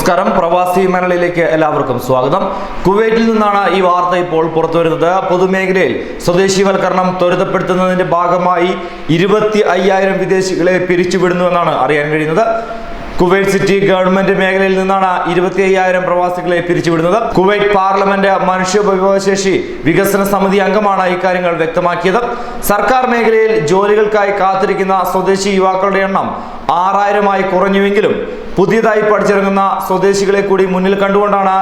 നമസ്കാരം. പ്രവാസി മലയാളിയിലേക്ക് എല്ലാവർക്കും സ്വാഗതം. കുവൈറ്റിൽ നിന്നാണ് ഈ വാർത്ത ഇപ്പോൾ പുറത്തുവരുന്നത്. പൊതുമേഖലയിൽ സ്വദേശിവൽക്കരണം ത്വരിതപ്പെടുത്തുന്നതിന്റെ ഭാഗമായി ഇരുപത്തി അയ്യായിരം വിദേശികളെ പിരിച്ചുവിടുന്നുവെന്നാണ് അറിയാൻ കഴിയുന്നത്. കുവൈറ്റ് സിറ്റി ഗവൺമെന്റ് മേഖലയിൽ നിന്നാണ് ഇരുപത്തി അയ്യായിരം പ്രവാസികളെ പിരിച്ചുവിടുന്നത്. കുവൈറ്റ് പാർലമെന്റ് മനുഷ്യവിഭവശേഷി വികസന സമിതി അംഗമാണ് ഇക്കാര്യങ്ങൾ വ്യക്തമാക്കിയത്. സർക്കാർ മേഖലയിൽ ജോലികൾക്കായി കാത്തിരിക്കുന്ന സ്വദേശി യുവാക്കളുടെ എണ്ണം ആറായിരമായി കുറഞ്ഞുവെങ്കിലും പുതിയതായി പഠിച്ചിറങ്ങുന്ന സ്വദേശികളെ കൂടി മുന്നിൽ കണ്ടുകൊണ്ടാണ്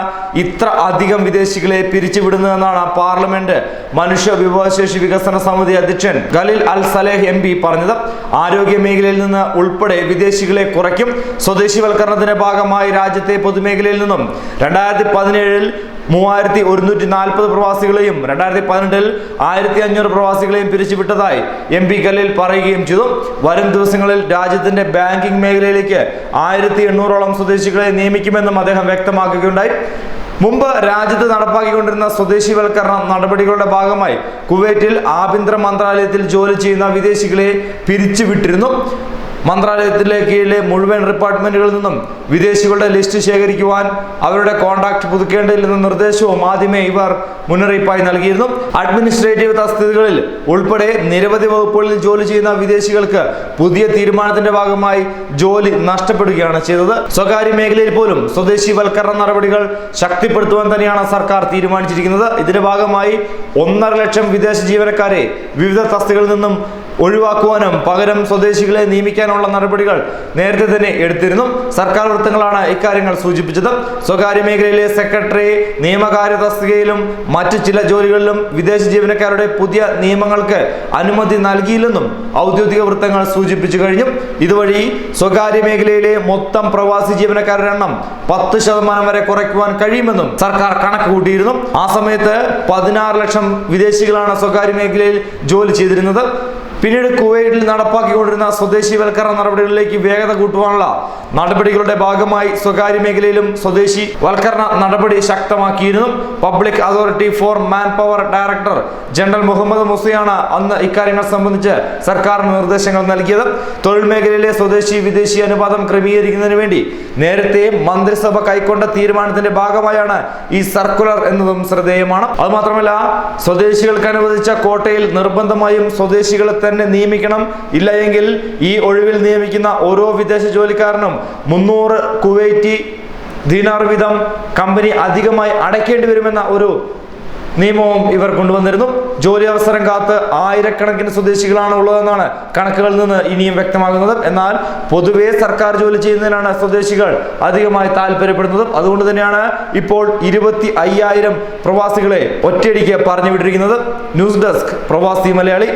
ഇത്ര അധികം വിദേശികളെ പിരിച്ചുവിടുന്നതെന്നാണ് പാർലമെന്റ് മനുഷ്യ വിഭവശേഷി വികസന സമിതി അധ്യക്ഷൻ ഖലീൽ അൽ സലേഹ് എം പറഞ്ഞത്. ആരോഗ്യ മേഖലയിൽ നിന്ന് ഉൾപ്പെടെ വിദേശികളെ കുറയ്ക്കും സ്വദേശിവൽക്കരണത്തിന്റെ ഭാഗമായി രാജ്യത്തെ പൊതുമേഖലയിൽ നിന്നും രണ്ടായിരത്തി പതിനേഴിൽ മൂവായിരത്തി ഒരുന്നൂറ്റി നാൽപ്പത് പ്രവാസികളെയും രണ്ടായിരത്തി പതിനെട്ടിൽ ആയിരത്തി അഞ്ഞൂറ് പ്രവാസികളെയും പിരിച്ചുവിട്ടതായി എം പി കല്ലിൽ പറയുകയും ചെയ്തു. വരും ദിവസങ്ങളിൽ രാജ്യത്തിന്റെ ബാങ്കിംഗ് മേഖലയിലേക്ക് ആയിരത്തി എണ്ണൂറോളം സ്വദേശികളെ നിയമിക്കുമെന്നും അദ്ദേഹം വ്യക്തമാക്കുകയുണ്ടായി. മുമ്പ് രാജ്യത്ത് നടപ്പാക്കിക്കൊണ്ടിരുന്ന സ്വദേശിവൽക്കരണ നടപടികളുടെ ഭാഗമായി കുവൈറ്റിൽ ആഭ്യന്തര മന്ത്രാലയത്തിൽ ജോലി ചെയ്യുന്ന വിദേശികളെ പിരിച്ചുവിട്ടിരുന്നു. മന്ത്രാലയത്തിലെ കീഴിലെ മുഴുവൻ ഡിപ്പാർട്ട്മെന്റുകളിൽ നിന്നും വിദേശികളുടെ ലിസ്റ്റ് ശേഖരിക്കുവാൻ അവരുടെ കോൺടാക്ട് പുതുക്കേണ്ടതില്ലെന്ന നിർദ്ദേശവും ആദ്യമേ ഇവർ മുന്നറിയിപ്പായി നൽകിയിരുന്നു. അഡ്മിനിസ്ട്രേറ്റീവ് തസ്തികകളിൽ ഉൾപ്പെടെ നിരവധി വകുപ്പുകളിൽ ജോലി ചെയ്യുന്ന വിദേശികൾക്ക് പുതിയ തീരുമാനത്തിന്റെ ഭാഗമായി ജോലി നഷ്ടപ്പെടുകയാണ് ചെയ്തത്. സ്വകാര്യ മേഖലയിൽ പോലും സ്വദേശിവൽക്കരണ നടപടികൾ ശക്തിപ്പെടുത്തുവാൻ തന്നെയാണ് സർക്കാർ തീരുമാനിച്ചിരിക്കുന്നത്. ഇതിന്റെ ഭാഗമായി ഒന്നര ലക്ഷം വിദേശ ജീവനക്കാരെ വിവിധ തസ്തികളിൽ നിന്നും ഒഴിവാക്കുവാനും പകരം സ്വദേശികളെ നിയമിക്കാനുള്ള നടപടികൾ നേരത്തെ തന്നെ എടുത്തിരുന്നു. സർക്കാർ വൃത്തങ്ങളാണ് ഇക്കാര്യങ്ങൾ സൂചിപ്പിച്ചത്. സ്വകാര്യ മേഖലയിലെ സെക്രട്ടറി നിയമകാര്യ തസ്തികയിലും മറ്റു ചില ജോലികളിലും വിദേശ ജീവനക്കാരുടെ പുതിയ നിയമങ്ങൾക്ക് അനുമതി നൽകിയില്ലെന്നും ഔദ്യോഗിക വൃത്തങ്ങൾ സൂചിപ്പിച്ചു കഴിഞ്ഞു. ഇതുവഴി സ്വകാര്യ മേഖലയിലെ മൊത്തം പ്രവാസി ജീവനക്കാരുടെ എണ്ണം പത്ത് ശതമാനം വരെ കുറയ്ക്കുവാൻ കഴിയുമെന്നും സർക്കാർ കണക്ക് കൂട്ടിയിരുന്നു ആ സമയത്ത് പതിനാറ് ലക്ഷം വിദേശികളാണ് സ്വകാര്യ മേഖലയിൽ ജോലി ചെയ്തിരുന്നത്. പിന്നീട് കുവൈറ്റിൽ നടപ്പാക്കിക്കൊണ്ടിരുന്ന സ്വദേശിവൽക്കരണ നടപടികളിലേക്ക് വേഗത കൂട്ടുവാനുള്ള നടപടികളുടെ ഭാഗമായി സ്വകാര്യ മേഖലയിലും സ്വദേശി വൽക്കരണ നടപടി ശക്തമാക്കിയിരുന്നു. Public authority for manpower director general Muhammad മുസയാണ് അന്ന് ഇക്കാര്യങ്ങൾ സംബന്ധിച്ച് സർക്കാരിന് നിർദ്ദേശങ്ങൾ നൽകിയത്. തൊഴിൽ മേഖലയിലെ സ്വദേശി വിദേശി അനുപാതം ക്രമീകരിക്കുന്നതിന് വേണ്ടി നേരത്തെ മന്ത്രിസഭ കൈക്കൊണ്ട തീരുമാനത്തിന്റെ ഭാഗമായാണ് ഈ സർക്കുലർ എന്നതും ശ്രദ്ധേയമാണ്. അതുമാത്രമല്ല സ്വദേശികൾക്ക് അനുവദിച്ച കോട്ടയിൽ നിർബന്ധമായും സ്വദേശികളെ തന്നെ നിയമിക്കണം. ഇല്ലയെങ്കിൽ ഈ ഒഴിവിൽ നിയമിക്കുന്ന ഓരോ വിദേശ ജോലിക്കാരനും മുന്നൂറ് കുവൈറ്റി ദിനാർ വീതം കമ്പനി അധികമായി അടയ്ക്കേണ്ടി വരുമെന്ന ഒരു നിയമവും ഇവർ കൊണ്ടുവന്നിരുന്നു. ജോലി അവസരം കാത്ത് ആയിരക്കണക്കിന് സ്വദേശികളാണ് ഉള്ളതെന്നാണ് കണക്കുകളിൽ നിന്ന് ഇനിയും വ്യക്തമാകുന്നത്. എന്നാൽ പൊതുവെ സർക്കാർ ജോലി ചെയ്യുന്നതിനാണ് സ്വദേശികൾ അധികമായി താല്പര്യപ്പെടുന്നതും അതുകൊണ്ട് തന്നെയാണ് ഇപ്പോൾ ഇരുപത്തി അയ്യായിരം പ്രവാസികളെ ഒറ്റയടിക്ക് പറഞ്ഞു വിട്ടിരിക്കുന്നത് ന്യൂസ് ഡെസ്ക് പ്രവാസി മലയാളി.